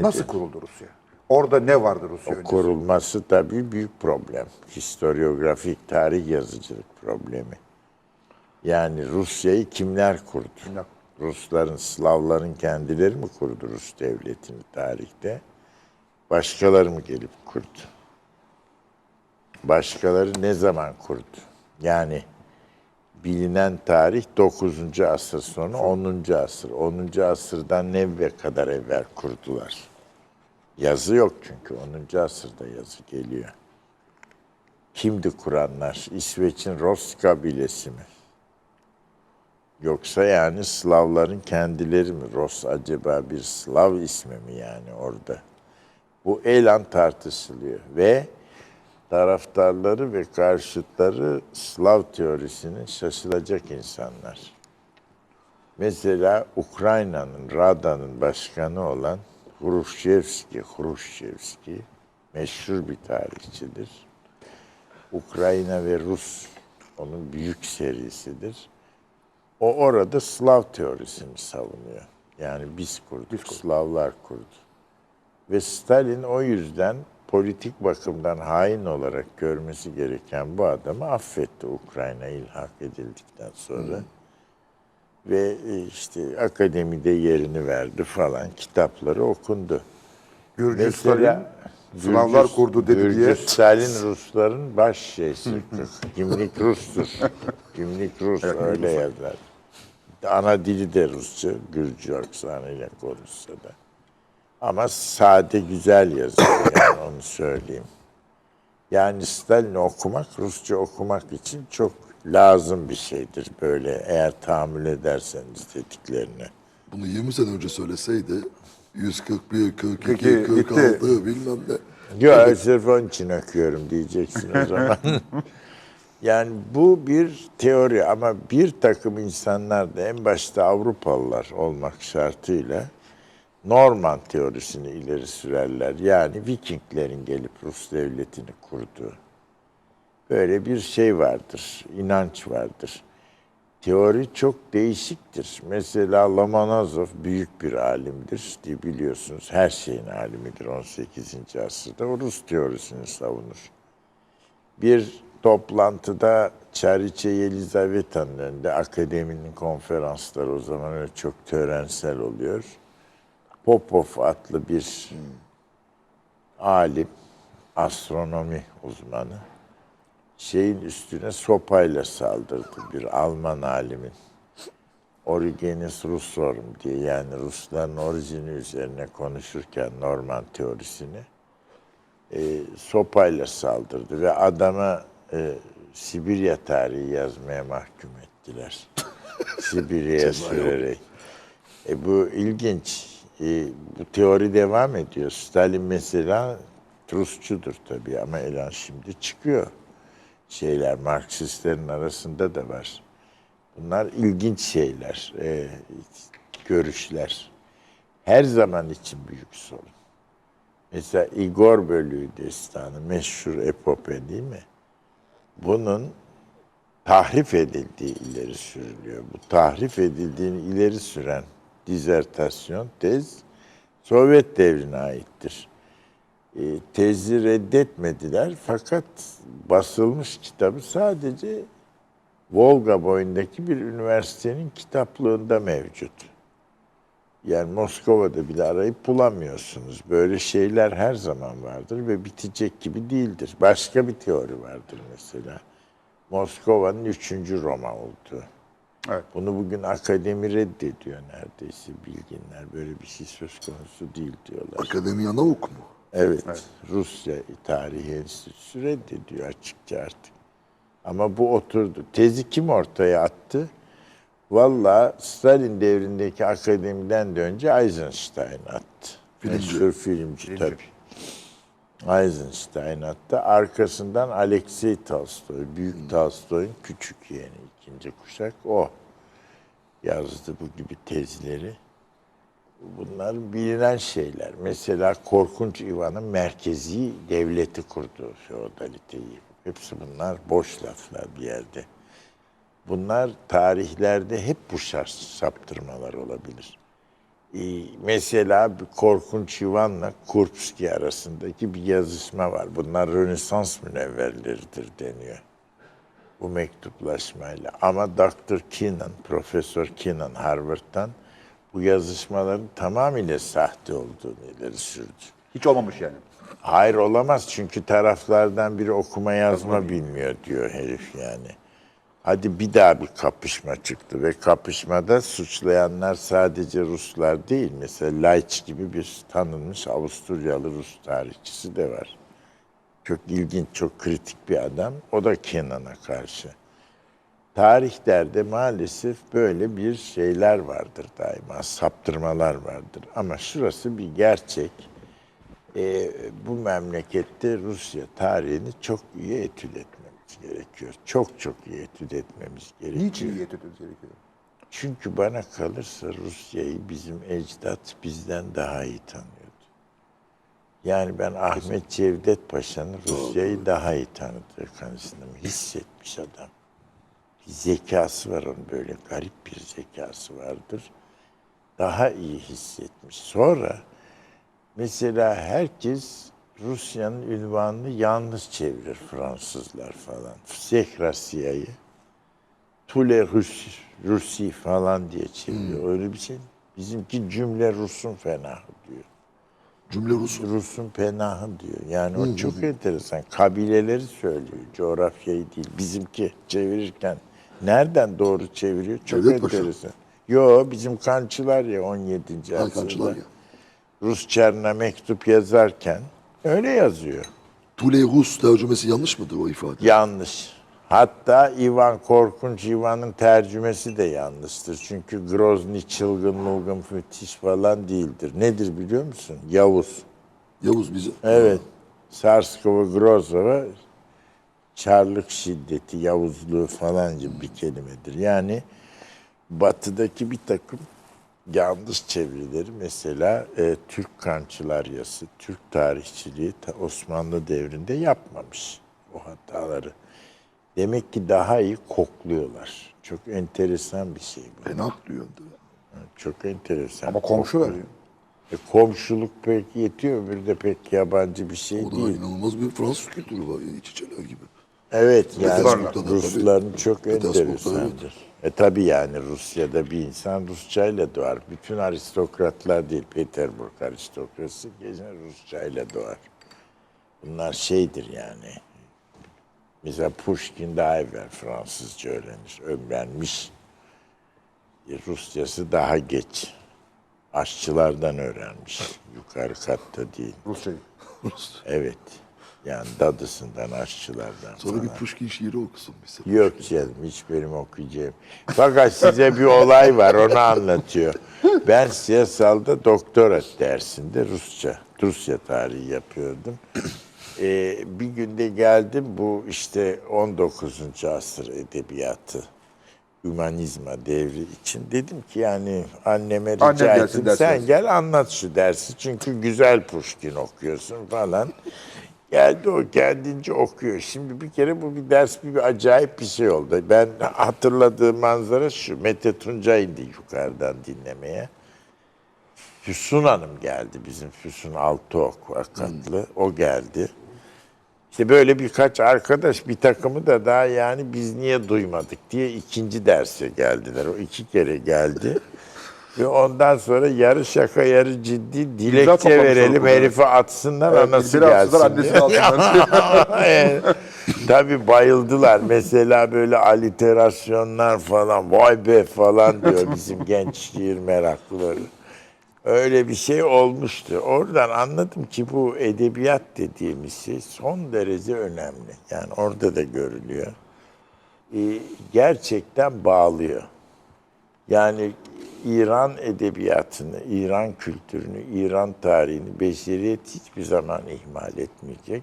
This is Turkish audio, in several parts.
Nasıl kuruldu Rusya? Orada ne vardı Rusya O öncesi? kurulması tabii büyük problem. Historiografik tarih yazıcılık problemi. Yani Rusya'yı kimler kurdu? Kimler? Rusların, Slavların kendileri mi kurdu Rus devletini tarihte? Başkaları mı gelip kurdu? Başkaları ne zaman kurdu? Yani bilinen tarih 9. asır sonu 10. asır. 10. asırdan ne kadar evvel kurdular? Yazı yok çünkü 10. asırda yazı geliyor. Kimdi kuranlar? İsveç'in Ros kabilesi mi? Yoksa yani Slavların kendileri mi? Ros acaba bir Slav ismi mi yani orada? Bu elan tartışılıyor ve taraftarları ve karşıtları Slav teorisinin şaşılacak insanlar. Mesela Ukrayna'nın, Rada'nın başkanı olan Hruşevski, Hruşevski meşhur bir tarihçidir. Ukrayna ve Rus onun büyük serisidir. O orada Slav teorisini savunuyor. Yani biz kurduk, Slavlar kurdu. Ve Stalin o yüzden politik bakımdan hain olarak görmesi gereken bu adamı affetti Ukrayna ilhak edildikten sonra. Ve e, işte akademide yerini verdi falan, kitapları okundu. Gürcü Stalin Slavlar kurdu dedi Gürcü diye. Stalin Rusların baş şeysi. Kimlik Rus'tur. Kimlik Rus öyle yazar. Ana dili de Rusça, Gürcü aksanıyla konuşsa da. Ama sade güzel yazıyor yani onu söyleyeyim. Yani Stalin'i okumak, Rusça okumak için çok lazım bir şeydir böyle eğer tahammül ederseniz dediklerine. Bunu 20 sene önce söyleseydi 141, 42, Peki, 46 bilmem ne. Yok sırf onun için okuyorum diyeceksin o zaman. yani bu bir teori ama bir takım insanlar da en başta Avrupalılar olmak şartıyla Norman teorisini ileri sürerler. Yani Vikinglerin gelip Rus devletini kurduğu. Böyle bir şey vardır, inanç vardır. Teori çok değişiktir. Mesela Lomonosov büyük bir alimdir diye biliyorsunuz. Her şeyin alimidir 18. asırda. O Rus teorisini savunur. Bir toplantıda Çariçe Yelizaveta'nın önünde akademinin konferansları o zaman çok törensel oluyor. Popov adlı bir alim, astronomi uzmanı şeyin üstüne sopayla saldırdı bir Alman alimin. Origenis Russorum diye yani Rusların orijini üzerine konuşurken Norman teorisini e, sopayla saldırdı ve adama e, Sibirya tarihi yazmaya mahkum ettiler. Sibirya'ya sürerek. E, bu ilginç. E, bu teori devam ediyor. Stalin mesela Rusçudur tabii ama Elan şimdi çıkıyor. Şeyler Marksistlerin arasında da var. Bunlar ilginç şeyler, e, görüşler. Her zaman için büyük sorun. Mesela Igor Bölüğü destanı meşhur epope değil mi? Bunun tahrif edildiği ileri sürülüyor. Bu tahrif edildiğini ileri süren dizertasyon, tez Sovyet devrine aittir. E, tezi reddetmediler fakat basılmış kitabı sadece Volga boyundaki bir üniversitenin kitaplığında mevcut. Yani Moskova'da bile arayıp bulamıyorsunuz. Böyle şeyler her zaman vardır ve bitecek gibi değildir. Başka bir teori vardır mesela. Moskova'nın üçüncü Roma olduğu. Evet. Bunu bugün akademi reddediyor neredeyse bilginler. Böyle bir şey söz konusu değil diyorlar. Akademi Yanavuk mu? Evet, Rusya Tarihi Enstitüsü reddediyor açıkça artık. Ama bu oturdu. Tezi kim ortaya attı? Valla Stalin devrindeki akademiden de önce Eisenstein attı. Filmci. Meşhur filmci tabii. Eisenstein attı. Arkasından Alexei Tolstoy, Büyük Tolstoy'un küçük yeğeni, ikinci kuşak o yazdı bu gibi tezleri. Bunlar bilinen şeyler. Mesela Korkunç İvan'ın merkezi devleti kurdu feodaliteyi. Hepsi bunlar boş laflar bir yerde. Bunlar tarihlerde hep bu şart saptırmalar olabilir. Ee, mesela Korkunç Ivan'la Kurpski arasındaki bir yazışma var. Bunlar Rönesans münevverleridir deniyor. Bu mektuplaşmayla. Ama Dr. Keenan, Profesör Keenan Harvard'dan bu yazışmaların tamamıyla sahte olduğunu ileri sürdü. Hiç olmamış yani. Hayır olamaz çünkü taraflardan biri okuma yazma bilmiyor diyor herif yani. Hadi bir daha bir kapışma çıktı ve kapışmada suçlayanlar sadece Ruslar değil. Mesela Leitch gibi bir tanınmış Avusturyalı Rus tarihçisi de var. Çok ilginç, çok kritik bir adam. O da Kenan'a karşı. Tarihlerde maalesef böyle bir şeyler vardır daima, saptırmalar vardır. Ama şurası bir gerçek. Ee, bu memlekette Rusya tarihini çok iyi etüt etmemiz gerekiyor. Çok çok iyi etüt etmemiz gerekiyor. Niçin iyi etütümüz gerekiyor? Çünkü bana kalırsa Rusya'yı bizim ecdat bizden daha iyi tanıyordu. Yani ben Ahmet Cevdet Paşa'nın Rusya'yı daha iyi tanıdığı kanısındayım. Hissetmiş adam. Bir zekası var onun böyle garip bir zekası vardır. Daha iyi hissetmiş. Sonra mesela herkes Rusya'nın ünvanını yalnız çevirir Fransızlar falan. Sehrasiya'yı. Tule Rus, Rusi falan diye çeviriyor. Öyle bir şey. Bizimki cümle Rus'un fenahı diyor. Cümle Rus. Rus'un penahı diyor. Yani o çok enteresan. Kabileleri söylüyor. Coğrafyayı değil. Bizimki çevirirken nereden doğru çeviriyor? Çok Paşa. enteresan. Yo bizim kançılar ya 17. asırda. Kançılar ya. Rusçarına mektup yazarken öyle yazıyor. Tule Rus tercümesi yanlış mıdır o ifade? Yanlış. Hatta Ivan Korkunç Ivan'ın tercümesi de yanlıştır. Çünkü Grozny çılgın mılgın müthiş falan değildir. Nedir biliyor musun? Yavuz. Yavuz bize. Evet. Sarskova Grozova çarlık şiddeti, yavuzluğu falan gibi bir kelimedir. Yani batıdaki bir takım yanlış çevirileri mesela e, Türk kançılar yası, Türk tarihçiliği ta Osmanlı devrinde yapmamış o hataları. Demek ki daha iyi kokluyorlar. Çok enteresan bir şey bu. Penah diyor. Çok enteresan. Ama komşu veriyor. E, komşuluk pek yetiyor, öbürü de pek yabancı bir şey O da değil. inanılmaz bir Fransız kültürü var. Yani iç içeler gibi. Evet yani Petersburg'da da Rusların tabii. çok Petersburg'da enteresandır. E tabi yani Rusya'da bir insan Rusçayla doğar. Bütün aristokratlar değil, Peterburg aristokrasi gene Rusçayla doğar. Bunlar şeydir yani. Mesela Pushkin daha evvel Fransızca öğrenir, öğrenmiş. E, Rusçası daha geç. Aşçılardan öğrenmiş. Yukarı katta değil. Rusçayı. Evet. Yani dadısından, aşçılardan Sonra falan. bir Pushkin şiiri okusun bize. Yok canım hiç benim okuyacağım. Fakat size bir olay var onu anlatıyor. Ben siyasalda doktora dersinde Rusça, Rusya tarihi yapıyordum. Ee, bir günde geldim bu işte 19. asır edebiyatı, hümanizma devri için. Dedim ki yani anneme rica Annem gelsin ettim ders sen versin." gel anlat şu dersi. Çünkü güzel Pushkin okuyorsun falan. Geldi o kendince okuyor. Şimdi bir kere bu bir ders bir, bir acayip bir şey oldu. Ben hatırladığım manzara şu. Mete Tunca indi yukarıdan dinlemeye. Füsun Hanım geldi bizim Füsun Altıok vakatlı. O geldi. İşte böyle birkaç arkadaş bir takımı da daha yani biz niye duymadık diye ikinci derse geldiler. O iki kere geldi. Ve ondan sonra yarı şaka yarı ciddi dilekçe verelim herifi atsınlar Evet, anası gelsin annesini. Evet. Tabii bayıldılar. Mesela böyle aliterasyonlar falan vay be falan diyor bizim genç şiir meraklıları. Öyle bir şey olmuştu. Oradan anladım ki bu edebiyat dediğimiz şey son derece önemli. Yani orada da görülüyor. Ee, gerçekten bağlıyor. Yani İran edebiyatını, İran kültürünü, İran tarihini beşeriyet hiçbir zaman ihmal etmeyecek.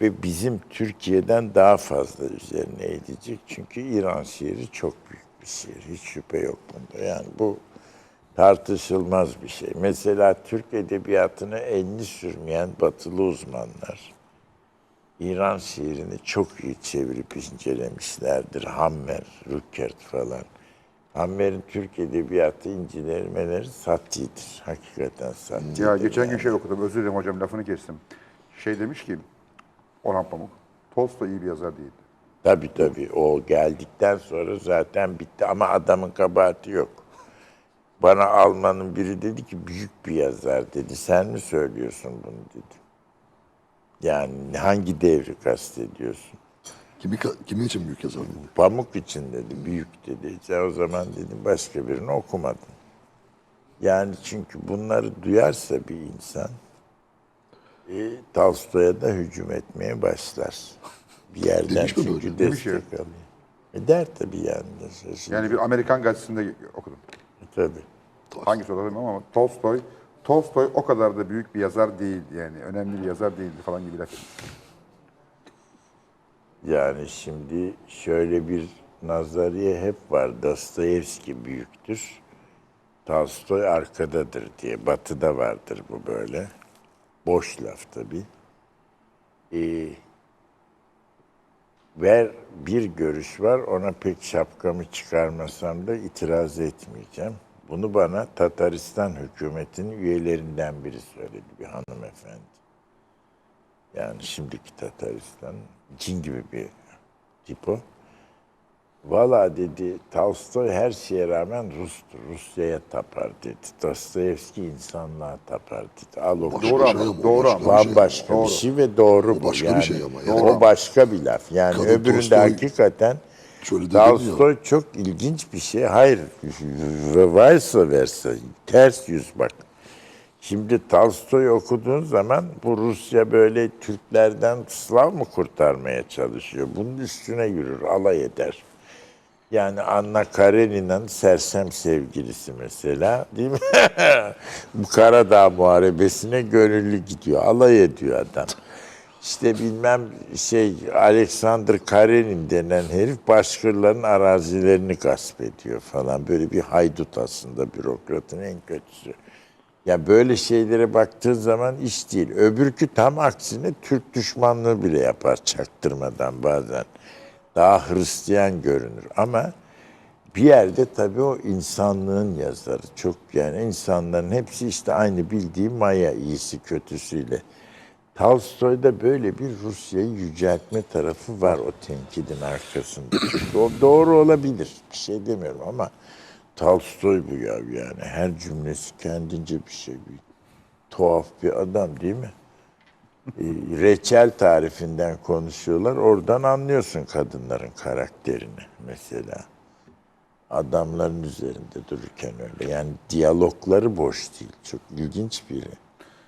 Ve bizim Türkiye'den daha fazla üzerine eğilecek. Çünkü İran şiiri çok büyük bir şiir. Hiç şüphe yok bunda. Yani bu tartışılmaz bir şey. Mesela Türk edebiyatını elini sürmeyen batılı uzmanlar İran şiirini çok iyi çevirip incelemişlerdir. Hammer, Rückert falan. Amber'in Türk Edebiyatı incelenmeleri satidir. Hakikaten satidir. Ya geçen gün yani. şey okudum. Özür dilerim hocam lafını kestim. Şey demiş ki Orhan Pamuk. Tolstoy iyi bir yazar değil. Tabii tabii o geldikten sonra zaten bitti ama adamın kabahati yok. Bana Alman'ın biri dedi ki büyük bir yazar dedi. Sen mi söylüyorsun bunu dedi. Yani hangi devri kastediyorsun? Kimi, kimi için büyük yazar. Pamuk için dedi, büyük dedi. Sen o zaman dedim başka birini okumadın. Yani çünkü bunları duyarsa bir insan e, Tolstoy'a da hücum etmeye başlar. Bir yerden Demiş mi çünkü? Demiş destek ya. alıyor. E der tabii yani. Şimdi, Yani bir Amerikan gazetesinde okudum. tabii. Hangisi hatırlamıyorum ama Tolstoy Tolstoy o kadar da büyük bir yazar değil yani. Önemli bir yazar değildi falan gibi laf etmiş. Yani şimdi şöyle bir nazariye hep var. Dostoyevski büyüktür. Tolstoy arkadadır diye. Batı'da vardır bu böyle. Boş laf tabii. Ee, ver bir görüş var. Ona pek şapkamı çıkarmasam da itiraz etmeyeceğim. Bunu bana Tataristan hükümetinin üyelerinden biri söyledi. Bir hanımefendi. Yani şimdiki Tataristan cin gibi bir tip o. Valla dedi Tolstoy her şeye rağmen Rus'tur. Rusya'ya tapar dedi. Dostoyevski insanlığa tapar dedi. Al o Başka Doğru şey ama, doğru başka ama. bir şey. bambaşka bir Doğru. şey ve doğru bu. başka bir yani. şey ama yani. O başka bir laf. Yani Kadın öbüründe Tolstoy hakikaten. Tolstoy çok ilginç bir şey. Hayır ve vice versa. Ters yüz bak. Şimdi Tolstoy okuduğun zaman bu Rusya böyle Türklerden Slav mı kurtarmaya çalışıyor? Bunun üstüne yürür, alay eder. Yani Anna Karenina'nın sersem sevgilisi mesela değil mi? Bu Karadağ Muharebesi'ne gönüllü gidiyor. Alay ediyor adam. İşte bilmem şey Alexander Karenin denen herif başkalarının arazilerini gasp ediyor falan. Böyle bir haydut aslında bürokratın en kötüsü. Ya böyle şeylere baktığın zaman iş değil. Öbürkü tam aksine Türk düşmanlığı bile yapar çaktırmadan bazen. Daha Hristiyan görünür ama bir yerde tabii o insanlığın yazarı. Çok yani insanların hepsi işte aynı bildiği Maya iyisi kötüsüyle. Tolstoy'da böyle bir Rusya'yı yüceltme tarafı var o tenkidin arkasında. o doğru olabilir. Bir şey demiyorum ama Tolstoy bu ya yani. Her cümlesi kendince bir şey. Bir tuhaf bir adam değil mi? E, reçel tarifinden konuşuyorlar. Oradan anlıyorsun kadınların karakterini mesela. Adamların üzerinde dururken öyle. Yani diyalogları boş değil. Çok ilginç biri.